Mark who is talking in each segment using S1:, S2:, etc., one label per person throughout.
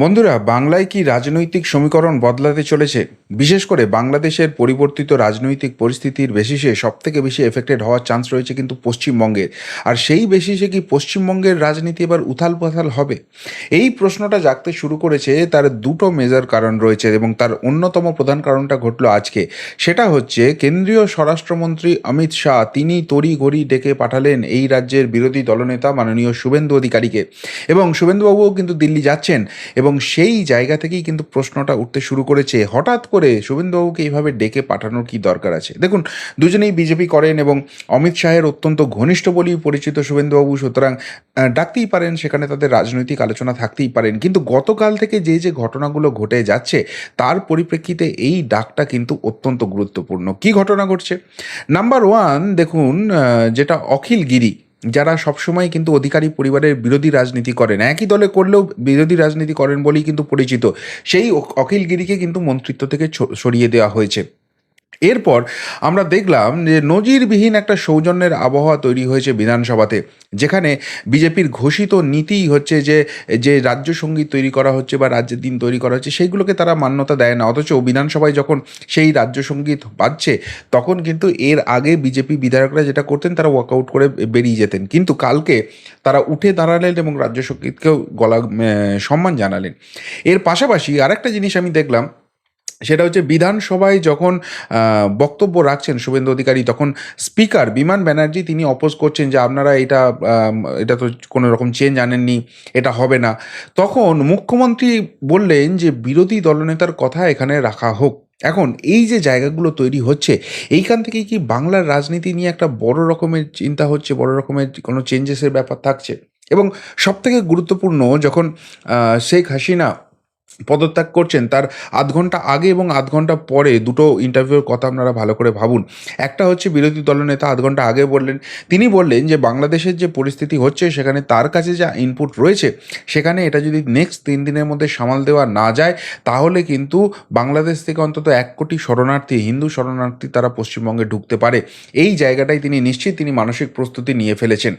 S1: বন্ধুরা বাংলায় কি রাজনৈতিক সমীকরণ বদলাতে চলেছে? বিশেষ করে বাংলাদেশের পরিবর্তিত রাজনৈতিক পরিস্থিতির বেসিসে সবথেকে বেশি এফেক্টেড হওয়ার চান্স রয়েছে কিন্তু পশ্চিমবঙ্গের আর সেই বেসিসে কি পশ্চিমবঙ্গের রাজনীতি এবার উথাল পাথাল হবে? এই প্রশ্নটা জাগতে শুরু করেছে তার দুটো মেজর কারণ রয়েছে এবং তার অন্যতম প্রধান কারণটা ঘটলো আজকে। সেটা হচ্ছে কেন্দ্রীয় স্বরাষ্ট্রমন্ত্রী অমিত শাহ তিনি তড়ি ঘড়ি ডেকে পাঠালেন এই রাজ্যের বিরোধী দলনেতা মাননীয় শুভেন্দু অধিকারীকে। এবং শুভেন্দুবাবুও কিন্তু দিল্লি যাচ্ছেন এবং সেই জায়গা থেকেই কিন্তু প্রশ্নটা উঠতে শুরু করেছে। হঠাৎ শুভেন্দুবাবুকে এইভাবে ডেকে পাঠানোর কি দরকার আছে? দেখুন, দুজনেই বিজেপি করেন এবং অমিত শাহের অত্যন্ত ঘনিষ্ঠ বলেই পরিচিত শুভেন্দুবাবু, সুতরাং ডাকতেই পারেন, সেখানে তাদের রাজনৈতিক আলোচনা থাকতেই পারেন। কিন্তু গতকাল থেকে যে যে ঘটনাগুলো ঘটে যাচ্ছে, তার পরিপ্রেক্ষিতে এই ডাকটা কিন্তু অত্যন্ত গুরুত্বপূর্ণ। কি ঘটনা ঘটছে? নাম্বার ওয়ান দেখুন যেটা অখিল গিরি যারা সবসময় কিন্তু অধিকারী পরিবারের বিরোধী রাজনীতি করেন, একই দলে করলেও বিরোধী রাজনীতি করেন বলেই কিন্তু পরিচিত। সেই অখিলগিরিকে অখিল গিরিকে কিন্তু মন্ত্রিত্ব থেকে সরিয়ে দেওয়া হয়েছে। এরপর আমরা দেখলাম যে নজিরবিহীন একটা সৌজন্যের আবহাওয়া তৈরি হয়েছে বিধানসভাতে, যেখানে বিজেপির ঘোষিত নীতিই হচ্ছে যে যে রাজ্য সংগীত তৈরি করা হচ্ছে বা রাজ্যের দিন তৈরি করা হচ্ছে, সেইগুলোকে তারা মান্যতা দেয় না। অথচ বিধানসভায় যখন সেই রাজ্য সংগীত বাজছে, তখন কিন্তু এর আগে বিজেপি বিধায়করা যেটা করতেন, তারা ওয়াকআউট করে বেরিয়ে যেতেন। কিন্তু কালকে তারা উঠে দাঁড়ালেন এবং রাজ্য সঙ্গীতকেও গলা সম্মান জানালেন। এর পাশাপাশি আরেকটা জিনিস আমি দেখলাম সেটা হচ্ছে বিধানসভায় যখন বক্তব্য রাখছেন শুভেন্দু অধিকারী, তখন স্পিকার বিমান ব্যানার্জি তিনি অপোজ করছেন যে আপনারা এটা এটা তো কোনো রকম চেঞ্জ আনেননি, এটা হবে না। তখন মুখ্যমন্ত্রী বললেন যে বিরোধী দলনেতার কথা এখানে রাখা হোক। এখন এই যে জায়গাগুলো তৈরি হচ্ছে, এইখান থেকে কি বাংলার রাজনীতি নিয়ে একটা বড় রকমের চিন্তা হচ্ছে, বড় রকমের কোনো চেঞ্জেসের ব্যাপার থাকছে? এবং সবথেকে গুরুত্বপূর্ণ যখন শেখ হাসিনা পদত্যাগ করছেন তার আধ ঘণ্টা আগে এবং আধ ঘণ্টা পরে দুটো ইন্টারভিউর কথা আপনারা ভালো করে ভাবুন। একটা হচ্ছে বিরোধী দলনেতা আধ ঘণ্টা আগে বললেন, তিনি বললেন যে বাংলাদেশের যে পরিস্থিতি হচ্ছে, সেখানে তার কাছে যা ইনপুট রয়েছে, সেখানে এটা যদি নেক্সট তিন দিনের মধ্যে সামাল দেওয়া না যায়, তাহলে কিন্তু বাংলাদেশ থেকে অন্তত এক কোটি শরণার্থী, হিন্দু শরণার্থী তারা পশ্চিমবঙ্গে ঢুকতে পারে। এই জায়গাটাই তিনি নিশ্চিত, তিনি মানসিক প্রস্তুতি নিয়ে ফেলেছেন।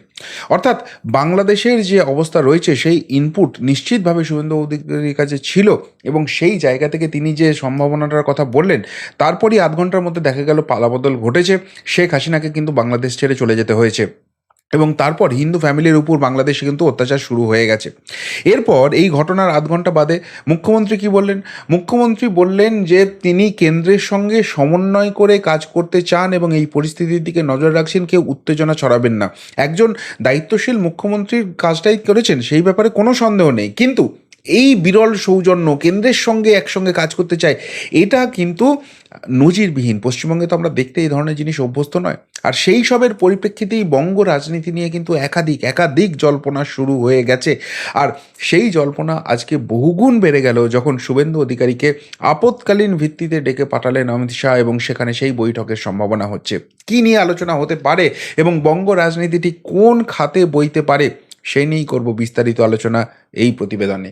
S1: অর্থাৎ বাংলাদেশের যে অবস্থা রয়েছে, সেই ইনপুট নিশ্চিতভাবে শুভেন্দু অধিকারীর কাছে ছিল। এবং সেই জায়গা থেকে তিনি যে সম্ভাবনাটার কথা বললেন, তারপরই আধ ঘণ্টার মধ্যে দেখা গেল পালাবদল ঘটেছে। শেখ হাসিনাকে কিন্তু বাংলাদেশ ছেড়ে চলে যেতে হয়েছে। এবং তারপর হিন্দু ফ্যামিলির উপর বাংলাদেশে কিন্তু অত্যাচার শুরু হয়ে গেছে। এরপর এই ঘটনার আধ ঘণ্টা বাদে মুখ্যমন্ত্রী কি বললেন? মুখ্যমন্ত্রী বললেন যে তিনি কেন্দ্রের সঙ্গে সমন্বয় করে কাজ করতে চান এবং এই পরিস্থিতির দিকে নজর রাখছেন, কেউ উত্তেজনা ছড়াবেন না। একজন দায়িত্বশীল মুখ্যমন্ত্রীর কাজটাই করেছেন, সেই ব্যাপারে কোনো সন্দেহ নেই। কিন্তু এই বিরল সৌজন্য কেন্দ্রের সঙ্গে একসঙ্গে কাজ করতে চায়, এটা কিন্তু নজিরবিহীন। পশ্চিমবঙ্গে তো আমরা দেখতে এই ধরনের জিনিস অভ্যস্ত নয়। আর সেই সবের পরিপ্রেক্ষিতেই বঙ্গ রাজনীতি নিয়ে কিন্তু একাধিক একাধিক জল্পনা শুরু হয়ে গেছে। আর সেই জল্পনা আজকে বহুগুণ বেড়ে গেল যখন শুভেন্দু অধিকারীকে আপৎকালীন ভিত্তিতে ডেকে পাঠালেন অমিত শাহ এবং সেখানে সেই বৈঠকের সম্ভাবনা হচ্ছে। কী নিয়ে আলোচনা হতে পারে এবং বঙ্গ রাজনীতিটি কোন খাতে বইতে পারে, সেই নিয়েই করব বিস্তারিত আলোচনা এই প্রতিবেদনে।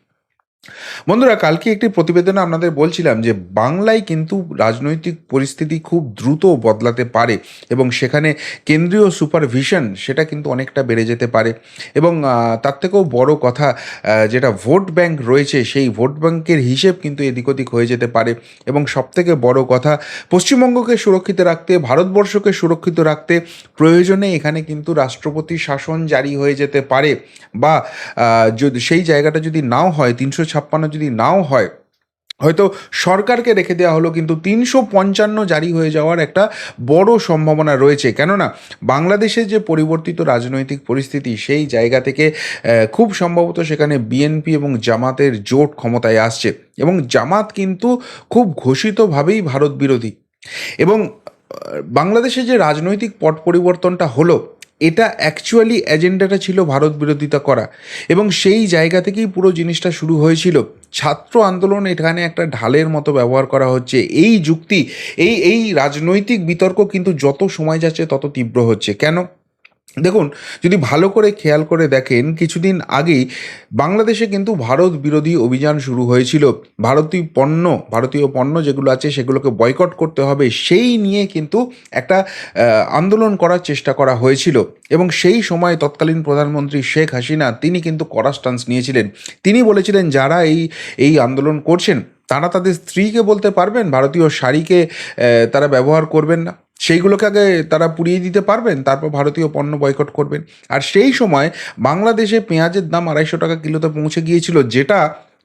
S1: বন্ধুরা, কালকে একটি প্রতিবেদনে আপনাদের বলছিলাম যে, বাংলায় কিন্তু রাজনৈতিক পরিস্থিতি খুব দ্রুত বদলাতে পারে এবং সেখানে কেন্দ্রীয় সুপারভিশন সেটা কিন্তু অনেকটা বেড়ে যেতে পারে এবং তার থেকেও বড় কথা যেটা ভোট ব্যাংক রয়েছে সেই ভোট ব্যাংকের হিসেব কিন্তু এদিক ওদিক হয়ে যেতে পারে এবং সবথেকে বড় কথা, পশ্চিমবঙ্গকে সুরক্ষিত রাখতে, ভারতবর্ষকে সুরক্ষিত রাখতে প্রয়োজনে এখানে কিন্তু রাষ্ট্রপতি শাসন জারি হয়ে যেতে পারে বা যদি সেই জায়গাটা যদি নাও হয়, তিনশো ছাপ্পান্ন যদি নাও হয়, হয়তো সরকারকে রেখে দেওয়া হলো, কিন্তু তিনশো পঞ্চান্ন জারি হয়ে যাওয়ার একটা বড় সম্ভাবনা রয়েছে। কেননা বাংলাদেশের যে পরিবর্তিত রাজনৈতিক পরিস্থিতি, সেই জায়গা থেকে খুব সম্ভবত সেখানে বিএনপি এবং জামাতের জোট ক্ষমতায় আসছে। এবং জামাত কিন্তু খুব ঘোষিতভাবেই ভারত বিরোধী। এবং বাংলাদেশে যে রাজনৈতিক পট পরিবর্তনটা হলো এটা অ্যাকচুয়ালি এজেন্ডাটা ছিল ভারত বিরোধিতা করা। এবং সেই জায়গা থেকেই পুরো জিনিসটা শুরু হয়েছিল। ছাত্র আন্দোলন এখানে একটা ঢালের মতো ব্যবহার করা হচ্ছে। এই যুক্তি, এই এই রাজনৈতিক বিতর্ক কিন্তু যত সময় যাচ্ছে তত তীব্র হচ্ছে। কেন? দেখুন, যদি ভালো করে খেয়াল করে দেখেন, কিছুদিন আগেই বাংলাদেশে কিন্তু ভারত বিরোধী অভিযান শুরু হয়েছিল। ভারতীয় পণ্য ভারতীয় পণ্য যেগুলো আছে সেগুলোকে বয়কট করতে হবে, সেই নিয়ে কিন্তু একটা আন্দোলন করার চেষ্টা করা হয়েছিল। এবং সেই সময় তৎকালীন প্রধানমন্ত্রী শেখ হাসিনা, তিনি কিন্তু কড়া স্টান্স নিয়েছিলেন। তিনি বলেছিলেন, যারা এই এই আন্দোলন করছেন, তারা তাদের স্ত্রীকে বলতে পারবেন, ভারতীয় শাড়িকে তারা ব্যবহার করবেন না। সেইগুলোকে আগে তারা পুড়িয়ে দিতে পারবেন, তারপর ভারতীয় পণ্য বয়কট করবেন। আর সেই সময় বাংলাদেশে পেঁয়াজের দাম আড়াইশো টাকা কিলোতে পৌঁছে গিয়েছিল, যেটা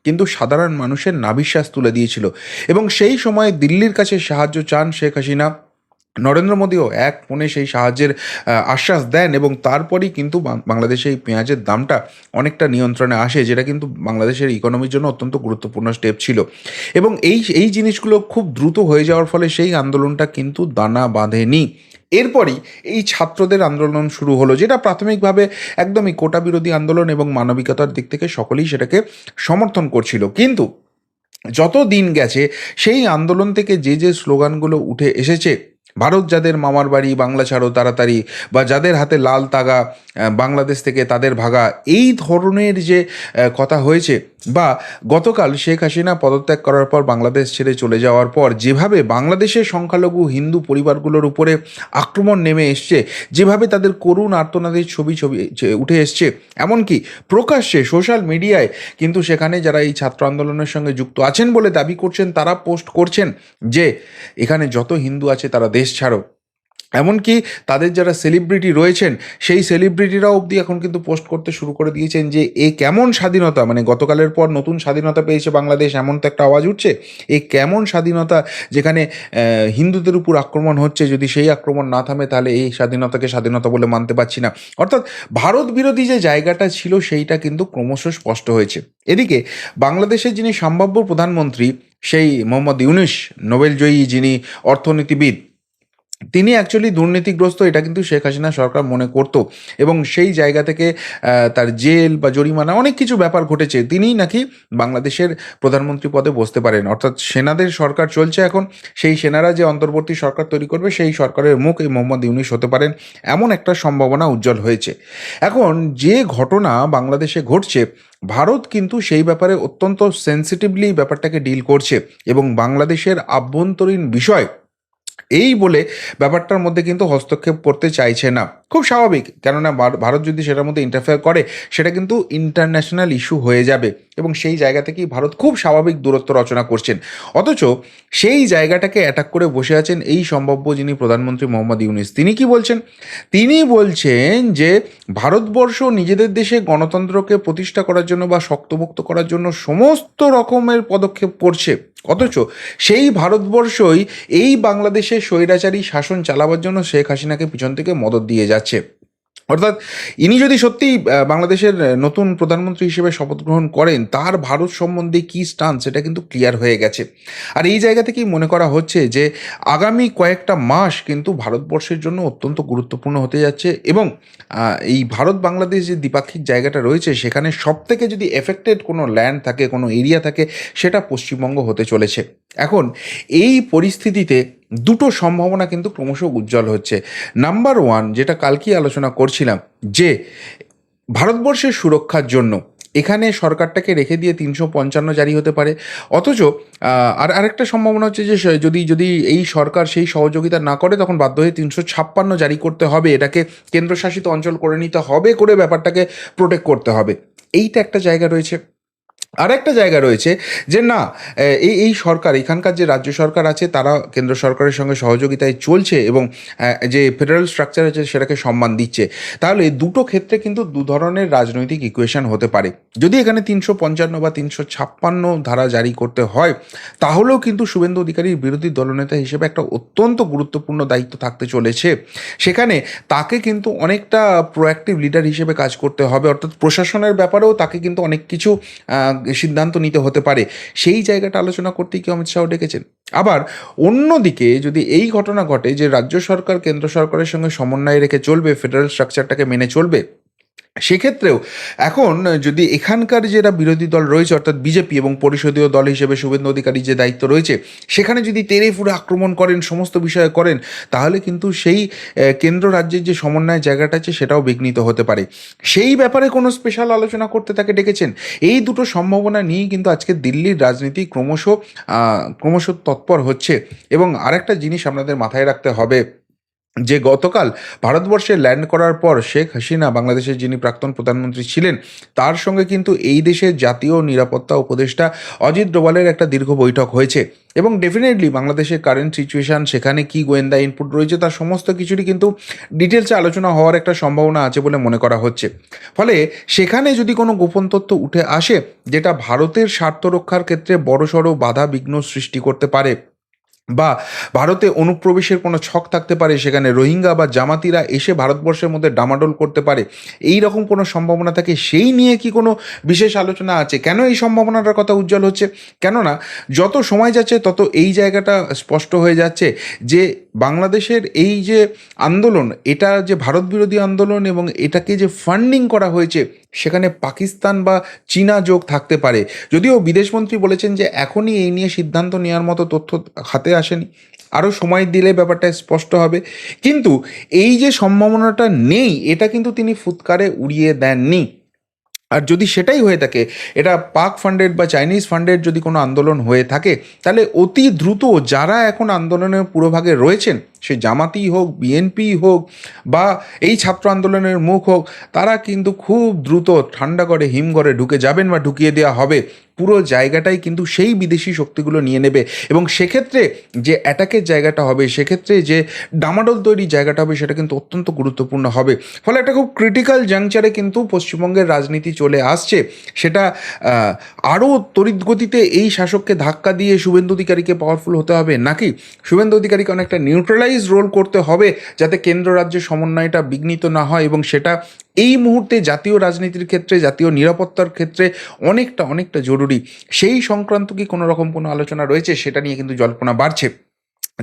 S1: কিন্তু সাধারণ মানুষের নাবিশ্বাস তুলে দিয়েছিল। এবং সেই সময় দিল্লির কাছে সাহায্য চান শেখ হাসিনা। নরেন্দ্র মোদীও এক ফোনে সেই সাহায্যের আশ্বাস দেন এবং তারপরেই কিন্তু বাংলাদেশে এই পেঁয়াজের দামটা অনেকটা নিয়ন্ত্রণে আসে, যেটা কিন্তু বাংলাদেশের ইকোনমির জন্য অত্যন্ত গুরুত্বপূর্ণ স্টেপ ছিল। এবং এই এই জিনিসগুলো খুব দ্রুত হয়ে যাওয়ার ফলে সেই আন্দোলনটা কিন্তু দানা বাঁধেনি। এরপরই এই ছাত্রদের আন্দোলন শুরু হলো, যেটা প্রাথমিকভাবে একদমই কোটা বিরোধী আন্দোলন এবং মানবিকতার দিক থেকে সকলেই সেটাকে সমর্থন করছিল। কিন্তু যত দিন গেছে, সেই আন্দোলন থেকে যে যে, স্লোগানগুলো উঠে এসেছে ভারত যাদের মামার বাড়ি, বাংলা ছাড়ো, তাড়াতাড়ি, বা যাদের হাতে লাল তাগা বাংলাদেশ থেকে তাদের ভাগা, এই ধরনের যে কথা হয়েছে, বা গতকাল শেখ হাসিনা পদত্যাগ করার পর বাংলাদেশ ছেড়ে চলে যাওয়ার পর যেভাবে বাংলাদেশের সংখ্যালঘু হিন্দু পরিবারগুলোর উপরে আক্রমণ নেমে এসছে, যেভাবে তাদের করুণ আর্তনাদের ছবি ছবি উঠে এসছে, এমনকি প্রকাশ্যে সোশ্যাল মিডিয়ায় কিন্তু সেখানে যারা এই ছাত্র আন্দোলনের সঙ্গে যুক্ত আছেন বলে দাবি করছেন, তারা পোস্ট করছেন যে, এখানে যত হিন্দু আছে তারা দেশ ছাড়ো। এমনকি তাদের যারা সেলিব্রিটি রয়েছেন, সেই সেলিব্রিটিরাও অবধি এখন কিন্তু পোস্ট করতে শুরু করে দিয়েছেন যে, এ কেমন স্বাধীনতা? মানে গতকালের পর নতুন স্বাধীনতা পেয়েছে বাংলাদেশ, এমন তো একটা আওয়াজ উঠছে? এ কেমন স্বাধীনতা যেখানে হিন্দুদের উপর আক্রমণ হচ্ছে, যদি সেই আক্রমণ না থামে, তাহলে এই স্বাধীনতাকে স্বাধীনতা বলে মানতে পারছি না। অর্থাৎ ভারত বিরোধী যে জায়গাটা ছিল, সেইটা কিন্তু ক্রমশ স্পষ্ট হয়েছে। এদিকে বাংলাদেশের যিনি সম্ভাব্য প্রধানমন্ত্রী, সেই মোহাম্মদ ইউনুস, নোবেলজয়ী যিনি অর্থনীতিবিদ তিনি অ্যাকচুয়ালি দুর্নীতিগ্রস্ত, এটা কিন্তু শেখ হাসিনা সরকার মনে করতো। এবং সেই জায়গা থেকে তার জেল বা জরিমানা অনেক কিছু ব্যাপার ঘটেছে। তিনিই নাকি বাংলাদেশের প্রধানমন্ত্রী পদে বসতে পারেন। অর্থাৎ সেনাদের সরকার চলছে এখন। সেই সেনারা যে অন্তর্বর্তী সরকার তৈরি করবে, সেই সরকারের মুখ এই মোহাম্মদ ইউনিস হতে পারেন। এমন একটা সম্ভাবনা উজ্জ্বল হয়েছে। এখন যে ঘটনা বাংলাদেশে ঘটছে, ভারত কিন্তু সেই ব্যাপারে অত্যন্ত সেন্সিটিভলি ব্যাপারটাকে ডিল করছে। এবং বাংলাদেশের আভ্যন্তরীণ বিষয় এই বলে ব্যাপারটার মধ্যে কিন্তু হস্তক্ষেপ করতে চাইছে না। খুব স্বাভাবিক, কেননা ভারত যদি সেটার মধ্যে ইন্টারফেয়ার করে, সেটা কিন্তু ইন্টারন্যাশনাল ইস্যু হয়ে যাবে। এবং সেই জায়গা থেকেই ভারত খুব স্বাভাবিক দূরত্ব রচনা করছেন। অথচ সেই জায়গাটাকে অ্যাটাক করে বসে আছেন এই সম্ভাব্য যিনি প্রধানমন্ত্রী মোহাম্মদ ইউনিস, তিনি কি বলছেন? তিনি বলছেন যে ভারতবর্ষ নিজেদের দেশে গণতন্ত্রকে প্রতিষ্ঠা করার জন্য বা শক্তমুক্ত করার জন্য সমস্ত রকমের পদক্ষেপ করছে। অথচ সেই ভারতবর্ষই এই বাংলাদেশে স্বৈরাচারী শাসন চালাবার জন্য শেখ হাসিনাকে পিছন থেকে মদত দিয়ে যাচ্ছে। অর্থাৎ ইনি যদি সত্যি বাংলাদেশের নতুন প্রধানমন্ত্রী হিসেবে শপথ গ্রহণ করেন, তার ভারত সম্বন্ধে কী স্টান সেটা কিন্তু ক্লিয়ার হয়ে গেছে। আর এই জায়গা থেকেই মনে করা হচ্ছে যে, আগামী কয়েকটা মাস কিন্তু ভারতবর্ষের জন্য অত্যন্ত গুরুত্বপূর্ণ হতে যাচ্ছে এবং এই ভারত বাংলাদেশ যে দ্বিপাক্ষিক জায়গাটা রয়েছে, সেখানে সব থেকে যদি এফেক্টেড কোনো ল্যান্ড থাকে, কোনো এরিয়া থাকে, সেটা পশ্চিমবঙ্গ হতে চলেছে। এখন, এই পরিস্থিতিতে দুটো সম্ভাবনা কিন্তু ক্রমশ উজ্জ্বল হচ্ছে। নাম্বার ওয়ান যেটা কালকেই আলোচনা করছিলাম, যে ভারতবর্ষের সুরক্ষার জন্য এখানে সরকারটাকে রেখে দিয়ে তিনশো পঞ্চান্ন জারি হতে পারে। অথচ আর আরেকটা সম্ভাবনা হচ্ছে যে যদি যদি এই সরকার সেই সহযোগিতা না করে, তখন বাধ্য হয়ে তিনশো ছাপ্পান্ন জারি করতে হবে। এটাকে কেন্দ্রশাসিত অঞ্চল করে নিতে হবে, করে ব্যাপারটাকে প্রোটেক্ট করতে হবে। এইটা একটা জায়গা রয়েছে। আর একটা জায়গা রয়েছে যে না এই এই সরকার, এখানকার যে রাজ্য সরকার আছে, তারা কেন্দ্র সরকারের সঙ্গে সহযোগিতায় চলছে এবং যে ফেডারেল স্ট্রাকচার আছে সেটাকে সম্মান দিচ্ছে। তাহলে দুটো ক্ষেত্রে কিন্তু দু ধরনের রাজনৈতিক ইকুয়েশন হতে পারে। যদি এখানে তিনশো পঞ্চান্ন বা তিনশো ছাপ্পান্ন ধারা জারি করতে হয়, তাহলেও কিন্তু শুভেন্দু অধিকারীর বিরোধী দলনেতা হিসেবে একটা অত্যন্ত গুরুত্বপূর্ণ দায়িত্ব থাকতে চলেছে। সেখানে তাকে কিন্তু অনেকটা প্রোঅ্যাক্টিভ লিডার হিসেবে কাজ করতে হবে, অর্থাৎ প্রশাসনের ব্যাপারেও তাকে কিন্তু অনেক কিছু সিদ্ধান্ত নিতে হতে পারে। সেই জায়গাটা আলোচনা করতেই কি অমিত শাহ ডেকেছেন? আবার অন্যদিকে যদি এই ঘটনা ঘটে যে রাজ্য সরকার কেন্দ্র সরকারের সঙ্গে সমন্বয় রেখে চলবে, ফেডারেল স্ট্রাকচারটাকে মেনে চলবে সেক্ষেত্রেও এখন যদি এখানকার যারা বিরোধী দল রয়েছে, অর্থাৎ বিজেপি এবং পরিষদীয় দল হিসেবে শুভেন্দু অধিকারী যে দায়িত্ব রয়েছে, সেখানে যদি তেড়ে ফুড়ে আক্রমণ করেন, সমস্ত বিষয়ে করেন, তাহলে কিন্তু সেই কেন্দ্র রাজ্যের যে সমন্বয় জায়গাটা আছে, সেটাও বিঘ্নিত হতে পারে। সেই ব্যাপারে কোনো স্পেশাল আলোচনা করতে তাকে ডেকেছেন? এই দুটো সম্ভাবনা নিয়েই কিন্তু আজকে দিল্লির রাজনীতি ক্রমশ ক্রমশ তৎপর হচ্ছে। এবং আরেকটা জিনিস আপনাদের মাথায় রাখতে হবে যে গতকাল ভারতবর্ষে ল্যান্ড করার পর শেখ হাসিনা বাংলাদেশের যিনি প্রাক্তন প্রধানমন্ত্রী ছিলেন, তার সঙ্গে কিন্তু এই দেশের জাতীয় নিরাপত্তা উপদেষ্টা অজিত ডোভালের একটা দীর্ঘ বৈঠক হয়েছে। এবং ডেফিনেটলি বাংলাদেশের কারেন্ট সিচুয়েশান সেখানে কি গোয়েন্দা ইনপুট রয়েছে, তার সমস্ত কিছুরই কিন্তু ডিটেলসে আলোচনা হওয়ার একটা সম্ভাবনা আছে বলে মনে করা হচ্ছে। ফলে সেখানে যদি কোনো গোপন তথ্য উঠে আসে, যেটা ভারতের স্বার্থ রক্ষার ক্ষেত্রে বড়সড় বাধা বিঘ্ন সৃষ্টি করতে পারে বা ভারতে অনুপ্রবেশের কোনো ছক থাকতে পারে, সেখানে রোহিঙ্গা বা জামাতিরা এসে ভারতবর্ষের মধ্যে ডামাডোল করতে পারে, এই রকম কোনো সম্ভাবনা থাকে? সেই নিয়ে কি কোনো বিশেষ আলোচনা আছে? কেন এই সম্ভাবনাটার কথা উজ্জ্বল হচ্ছে? কেননা, যত সময় যাচ্ছে, তত এই জায়গাটা স্পষ্ট হয়ে যাচ্ছে যে বাংলাদেশের এই যে আন্দোলন, এটা যে ভারত বিরোধী আন্দোলন এবং এটাকে যে ফান্ডিং করা হয়েছে সেখানে পাকিস্তান বা চীনা যোগ থাকতে পারে। যদিও বিদেশমন্ত্রী বলেছেন যে এখনই এই নিয়ে সিদ্ধান্ত নেওয়ার মতো তথ্য হাতে আসেনি। আরও সময় দিলে ব্যাপারটা স্পষ্ট হবে। কিন্তু এই যে সম্ভাবনাটা নেই, এটা কিন্তু তিনি ফুৎকারে উড়িয়ে দেননি। আর যদি সেটাই হয়ে থাকে, এটা পাক ফান্ডেড বা চাইনিজ ফান্ডেড যদি কোনো আন্দোলন হয়ে থাকে, তাহলে অতি দ্রুত যারা এখন আন্দোলনের পুরোভাগে রয়েছেন সে জামাতি হোক বিএনপি হোক বা এই ছাত্র আন্দোলনের মুখ হোক, তারা কিন্তু খুব দ্রুত ঠান্ডা করে হিমঘরে ঢুকে যাবেন বা ঢুকিয়ে দেওয়া হবে। পুরো জায়গাটাই কিন্তু সেই বিদেশি শক্তিগুলো নিয়ে নেবে। এবং সেক্ষেত্রে যে অ্যাটাকের জায়গাটা হবে, সেক্ষেত্রে যে ডামাডোল তৈরির জায়গাটা হবে, সেটা কিন্তু অত্যন্ত গুরুত্বপূর্ণ হবে। ফলে একটা খুব ক্রিটিক্যাল জাংচারে কিন্তু পশ্চিমবঙ্গের রাজনীতি চলে আসছে। সেটা আরও তড়িৎ গতিতে এই শাসককে ধাক্কা দিয়ে শুভেন্দু অধিকারীকে পাওয়ারফুল হতে হবে নাকি? শুভেন্দু অধিকারীকে অনেকটা নিউট্রালাইজ রোল করতে হবে যাতে কেন্দ্র রাজ্যের সমন্বয়টা বিঘ্নিত না হয় এবং সেটা এই মুহূর্তে জাতীয় রাজনীতির ক্ষেত্রে, জাতীয় নিরাপত্তার ক্ষেত্রে অনেকটা অনেকটা জরুরি। সেই সংক্রান্ত কি কোনো রকম কোনো আলোচনা রয়েছে সেটা নিয়ে কিন্তু জল্পনা বাড়ছে।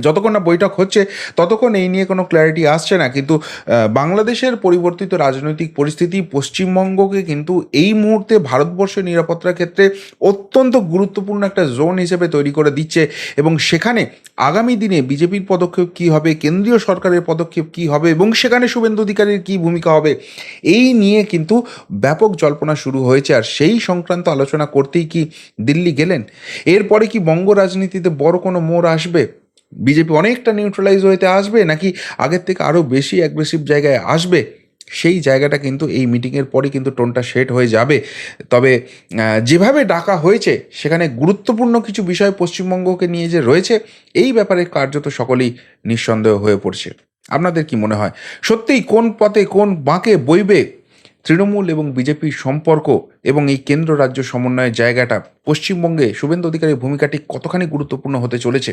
S1: যতক্ষণ না বৈঠক হচ্ছে, ততক্ষণ এই নিয়ে কোনো ক্ল্যারিটি আসছে না। কিন্তু বাংলাদেশের পরিবর্তিত রাজনৈতিক পরিস্থিতি পশ্চিমবঙ্গকে কিন্তু এই মুহূর্তে ভারতবর্ষের নিরাপত্তার ক্ষেত্রে অত্যন্ত গুরুত্বপূর্ণ একটা জোন হিসেবে তৈরি করে দিচ্ছে এবং সেখানে আগামী দিনে বিজেপির পদক্ষেপ কী হবে, কেন্দ্রীয় সরকারের পদক্ষেপ কী হবে এবং সেখানে শুভেন্দু অধিকারীর কী ভূমিকা হবে, এই নিয়ে কিন্তু ব্যাপক জল্পনা শুরু হয়েছে। আর সেই সংক্রান্ত আলোচনা করতেই কি দিল্লি গেলেন? এরপরে কি বঙ্গ রাজনীতিতে বড় কোনো মোড় আসবে? বিজেপি অনেকটা নিউট্রালাইজ হইতে আসবে নাকি আগের থেকে আরও বেশি অ্যাগ্রেসিভ জায়গায় আসবে? সেই জায়গাটা কিন্তু এই মিটিংয়ের পরই কিন্তু টোনটা সেট হয়ে যাবে। তবে যেভাবে ডাকা হয়েছে, সেখানে গুরুত্বপূর্ণ কিছু বিষয় পশ্চিমবঙ্গকে নিয়ে যে রয়েছে, এই ব্যাপারে কার্যত সকলেই নিঃসন্দেহ হয়ে পড়ছে। আপনাদের কি মনে হয়? সত্যিই কোন পথে কোন বাঁকে বইবে তৃণমূল এবং বিজেপির সম্পর্ক এবং এই কেন্দ্র রাজ্য সমন্বয়ের জায়গাটা পশ্চিমবঙ্গে শুভেন্দু অধিকারীর ভূমিকাটি কতখানি গুরুত্বপূর্ণ হতে চলেছে?